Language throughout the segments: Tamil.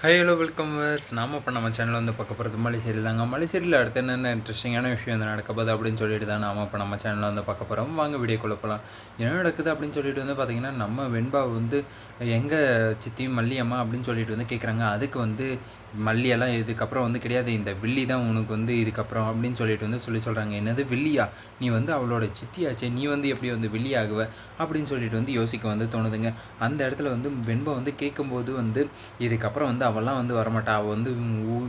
ஹை ஹலோ வெல்கம் வர்ஸ் நாம இப்போ நம்ம சேனலில் வந்து பார்க்க போகிறது மலைசேரி தாங்க. மலைசேரியில் அடுத்து என்னென்ன இன்ட்ரெஸ்டிங்கான விஷயம் வந்து நடக்க போகுது அப்படின்னு சொல்லிட்டு தான் நாம் இப்போ நம்ம சேனலில் வந்து பார்க்க போகிறோம் வாங்க வீடியோ போகலாம் என்ன நடக்குது அப்படின்னு சொல்லிட்டு வந்து பார்த்திங்கன்னா நம்ம வெண்பா வந்து எங்கள் சித்தி மல்லியம்மா அப்படின்னு சொல்லிட்டு வந்து கேட்குறாங்க அதுக்கு வந்து மல்லியெல்லாம் இதுக்கப்புறம் வந்து கிடையாது. இந்த வில்லி தான் உனக்கு வந்து இதுக்கப்புறம் அப்படின்னு சொல்லிட்டு வந்து சொல்லி சொல்கிறாங்க என்னது வில்லியா? நீ வந்து அவளோட சித்தியாச்சே. நீ வந்து எப்படி வந்து வில்லி ஆகுவ அப்படின்னு சொல்லிட்டு வந்து யோசிக்க வந்து தோணுதுங்க. அந்த இடத்துல வந்து வெண்பம் வந்து கேட்கும்போது வந்து இதுக்கப்புறம் வந்து அவெல்லாம் வந்து வரமாட்டா. அவள் வந்து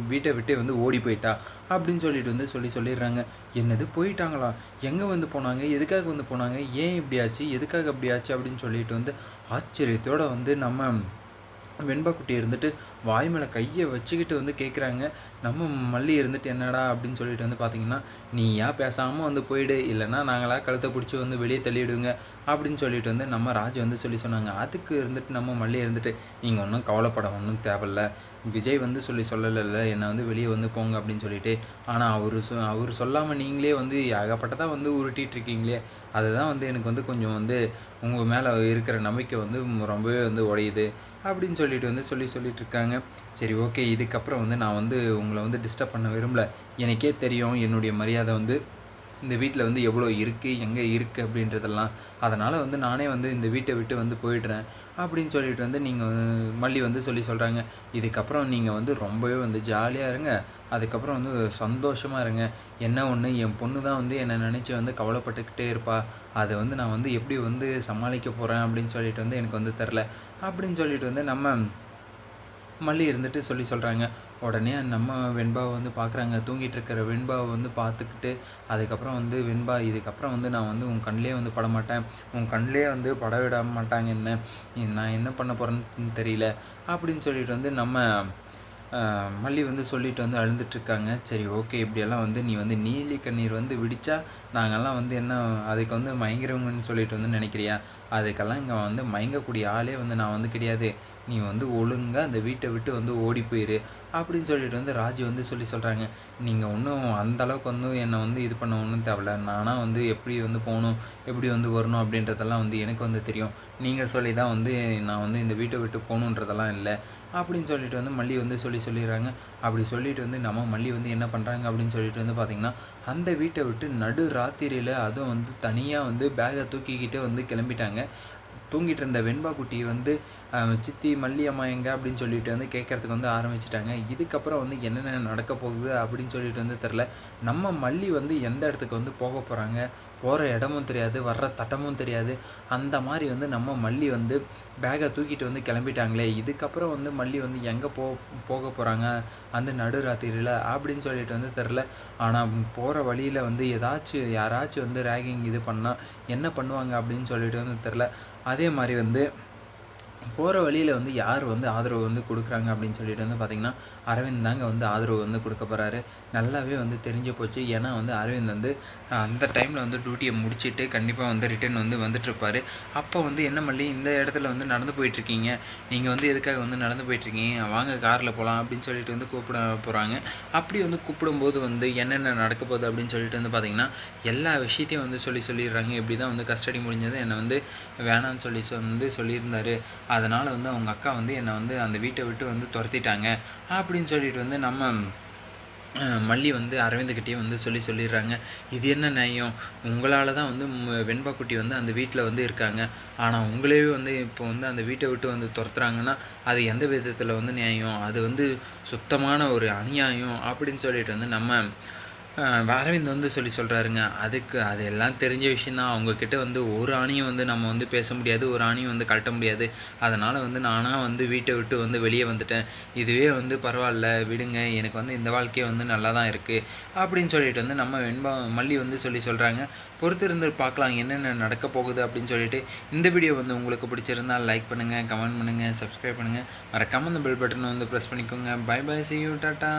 வீட்டை விட்டு வந்து ஓடி போயிட்டா அப்படின்னு சொல்லிட்டு வந்து சொல்லி சொல்லிடுறாங்க. என்னது போயிட்டாங்களா? எங்கே வந்து போனாங்க? எதுக்காக வந்து போனாங்க? ஏன் இப்படி ஆச்சு? எதுக்காக அப்படி ஆச்சு? அப்படின்னு சொல்லிட்டு வந்து ஆச்சரியத்தோட வந்து நம்ம வெண்பா குட்டி இருந்துட்டு வாய் மேலே கையை வச்சுக்கிட்டு வந்து கேட்குறாங்க நம்ம மல்லி இருந்துட்டு என்னடா அப்படின்னு சொல்லிட்டு வந்து பார்த்தீங்கன்னா நீ ஏன் பேசாமல் வந்து போயிடு. இல்லைன்னா நாங்களாக கழுத்தை பிடிச்சி வந்து வெளியே தள்ளிவிடுங்க அப்படின்னு சொல்லிட்டு வந்து நம்ம ராஜ் வந்து சொல்லி சொன்னாங்க. அதுக்கு இருந்துட்டு நம்ம மல்லி இருந்துட்டு நீங்கள் ஒன்றும் கவலைப்பட ஒன்றும் தேவையில்ல. விஜய் வந்து சொல்லி சொல்லலைல்ல. என்னை வந்து வெளியே வந்து போங்க. அப்படின்னு சொல்லிட்டு. ஆனால் அவர் சொ அவர் சொல்லாமல் நீங்களே வந்து ஏகப்பட்டதாக வந்து உருட்டிகிட்ருக்கீங்களே அதுதான் வந்து எனக்கு வந்து கொஞ்சம் வந்து உங்கள் மேலே இருக்கிற நம்பிக்கை வந்து ரொம்பவே வந்து உடையுது. அப்படின்னு சொல்லிட்டு வந்து சொல்லி சொல்லிட்டு இருக்காங்க சரி ஓகே இதுக்கப்புறம் வந்து நான் வந்து உங்களை வந்து டிஸ்டர்ப் பண்ண விரும்பல. எனக்கே தெரியும் என்னுடைய மரியாதை வந்து இந்த வீட்டில் வந்து எவ்வளோ இருக்குது எங்கே இருக்குது அப்படின்றதெல்லாம் அதனால் வந்து நானே வந்து இந்த வீட்டை விட்டு வந்து போயிடுறேன் அப்படின்னு சொல்லிட்டு வந்து நீங்கள் மல்லி வந்து சொல்லி சொல்கிறாங்க இதுக்கப்புறம் நீங்கள் வந்து ரொம்பவே வந்து ஜாலியாக இருங்க. அதுக்கப்புறம் வந்து சந்தோஷமாக இருங்க. என்ன ஒன்று என் பொண்ணு தான் வந்து என்னை நினச்சி வந்து கவலைப்பட்டுக்கிட்டே இருப்பா. அதை வந்து நான் வந்து எப்படி வந்து சமாளிக்க போகிறேன் அப்படின்னு சொல்லிட்டு வந்து எனக்கு வந்து தெரில அப்படின்னு சொல்லிட்டு வந்து நம்ம மல்லி இருந்துட்டு சொல்லி சொல்கிறாங்க உடனே நம்ம வெண்பாவை வந்து பார்க்குறாங்க தூங்கிட்டு இருக்கிற வெண்பாவை வந்து பார்த்துக்கிட்டு அதுக்கப்புறம் வந்து வெண்பா இதுக்கப்புறம் வந்து நான் வந்து உன் கண்ணிலே வந்து பட மாட்டேன். உன் கண்ணிலே வந்து பட விட மாட்டாங்க என்ன? நான் என்ன பண்ண போகிறேன்னு தெரியல. அப்படின்னு சொல்லிட்டு வந்து நம்ம மல்லி வந்து சொல்லிட்டு வந்து அழுந்துட்டுருக்காங்க சரி ஓகே. இப்படியெல்லாம் வந்து நீ வந்து நீலி கண்ணீர் வந்து விடிச்சா நாங்கள்லாம் வந்து என்ன அதுக்கு வந்து மயங்கிறவங்கன்னு சொல்லிட்டு வந்து நினைக்கிறியா? அதுக்கெல்லாம் இங்கே வந்து மயங்கக்கூடிய ஆளே வந்து நான் வந்து கிடையாது. நீ வந்து ஒழுங்காக அந்த வீட்டை விட்டு வந்து ஓடி போயிரு அப்படின்னு சொல்லிட்டு வந்து ராஜு வந்து சொல்லி சொல்கிறாங்க நீங்கள் ஒன்றும் அந்த அளவுக்கு வந்து என்னை வந்து இது பண்ண ஒன்றும் தேவையில்ல. நானாக வந்து எப்படி வந்து போகணும் எப்படி வந்து வரணும் அப்படின்றதெல்லாம் வந்து எனக்கு வந்து தெரியும். நீங்கள் சொல்லி தான் வந்து நான் வந்து இந்த வீட்டை விட்டு போகணுன்றதெல்லாம் இல்லை அப்படின்னு சொல்லிட்டு வந்து மல்லி வந்து சொல்லி சொல்லிடுறாங்க. அப்படி சொல்லிட்டு வந்து நம்ம மல்லி வந்து என்ன பண்ணுறாங்க அப்படின்னு சொல்லிட்டு வந்து பார்த்திங்கன்னா அந்த வீட்டை விட்டு நடு ராத்திரியில் அதுவும் வந்து தனியாக வந்து பேகை தூக்கிக்கிட்டு வந்து கிளம்பிட்டாங்க. தூங்கிட்டு இருந்த வெண்பா குட்டி வந்து சித்தி மல்லி அம்மா எங்க அப்படின்னு சொல்லிட்டு வந்து கேட்கறதுக்கு வந்து ஆரம்பிச்சிட்டாங்க. இதுக்கப்புறம் வந்து என்னென்ன நடக்க போகுது அப்படின்னு சொல்லிட்டு வந்து தெரில நம்ம மல்லி வந்து எந்த இடத்துக்கு வந்து போக போகிறாங்க போகிற இடமும் தெரியாது வர்ற தட்டமும் தெரியாது. அந்த மாதிரி வந்து நம்ம மல்லி வந்து பேகை தூக்கிட்டு வந்து கிளம்பிட்டாங்களே. இதுக்கப்புறம் வந்து மல்லி வந்து எங்கே போ போக போகிறாங்க அந்த நடுராத்திரியில் அப்படின்னு சொல்லிட்டு வந்து தெரில ஆனால் போகிற வழியில் வந்து ஏதாச்சும் யாராச்சும் வந்து ரேகிங் இது பண்ணால் என்ன பண்ணுவாங்க அப்படின்னு சொல்லிட்டு வந்து தெரில அதே மாதிரி வந்து போகிற வழியில் வந்து யார் வந்து ஆதரவு வந்து கொடுக்குறாங்க அப்படின்னு சொல்லிட்டு வந்து பார்த்திங்கன்னா அரவிந்த் தாங்க வந்து ஆதரவு வந்து கொடுக்க போகிறாரு நல்லாவே வந்து தெரிஞ்சு போச்சு. ஏன்னா வந்து அரவிந்த் வந்து அந்த டைமில் வந்து டியூட்டியை முடிச்சுட்டு கண்டிப்பாக வந்து ரிட்டர்ன் வந்து வந்துட்டுருப்பார் அப்போ வந்து என்ன மல்லி இந்த இடத்துல வந்து நடந்து போயிட்டுருக்கீங்க நீங்கள் வந்து எதுக்காக வந்து நடந்து போயிட்டுருக்கீங்க வாங்க காரில் போகலாம் அப்படின்னு சொல்லிட்டு வந்து கூப்பிட போகிறாங்க அப்படி வந்து கூப்பிடும்போது வந்து என்னென்ன நடக்க போகுது அப்படின்னு சொல்லிட்டு வந்து பார்த்திங்கன்னா எல்லா விஷயத்தையும் வந்து சொல்லி சொல்லிடுறாங்க. இப்படி தான் வந்து கஸ்டடி முடிஞ்சது என்னை வந்து வேணாம்னு சொல்லி வந்து சொல்லியிருந்தார். அதனால் வந்து அவங்க அக்கா வந்து என்னை வந்து அந்த வீட்டை விட்டு வந்து துரத்திட்டாங்க அப்படின்னு சொல்லிட்டு வந்து நம்ம மல்லி வந்து அரவிந்துக்கிட்டே வந்து சொல்லி சொல்லிடுறாங்க. இது என்ன நியாயம் உங்களால் தான் வந்து வெண்பா குட்டி வந்து அந்த வீட்டில் வந்து இருக்காங்க. ஆனால் உங்களே வந்து இப்போ வந்து அந்த வீட்டை விட்டு வந்து துரத்துறாங்கன்னா அது எந்த விதத்தில் வந்து நியாயம்? அது வந்து சுத்தமான ஒரு அநியாயம் அப்படின்னு சொல்லிட்டு வந்து நம்ம அரவிந்த் வந்து சொல்லி சொல்கிறாருங்க அதுக்கு அது எல்லாம் தெரிஞ்ச விஷயந்தான் அவங்கக்கிட்ட வந்து ஒரு ஆணியும் வந்து நம்ம வந்து பேச முடியாது ஒரு ஆணியும் வந்து கழட்ட முடியாது. அதனால் வந்து நானாக வந்து வீட்டை விட்டு வந்து வெளியே வந்துட்டேன். இதுவே வந்து பரவாயில்ல விடுங்க. எனக்கு வந்து இந்த வாழ்க்கையே வந்து நல்லா தான் இருக்குது அப்படின்னு சொல்லிட்டு வந்து நம்ம வெண்பா மல்லி வந்து சொல்லி சொல்கிறாங்க பொறுத்திருந்து பார்க்கலாம் என்னென்ன நடக்க போகுது அப்படின்னு சொல்லிட்டு. இந்த வீடியோ வந்து உங்களுக்கு பிடிச்சிருந்தா லைக் பண்ணுங்கள் கமெண்ட் பண்ணுங்கள் சப்ஸ்கிரைப் பண்ணுங்கள் மறக்காமல் அந்த பெல் பட்டனை வந்து ப்ரெஸ் பண்ணிக்கோங்க. Bye bye see you tata.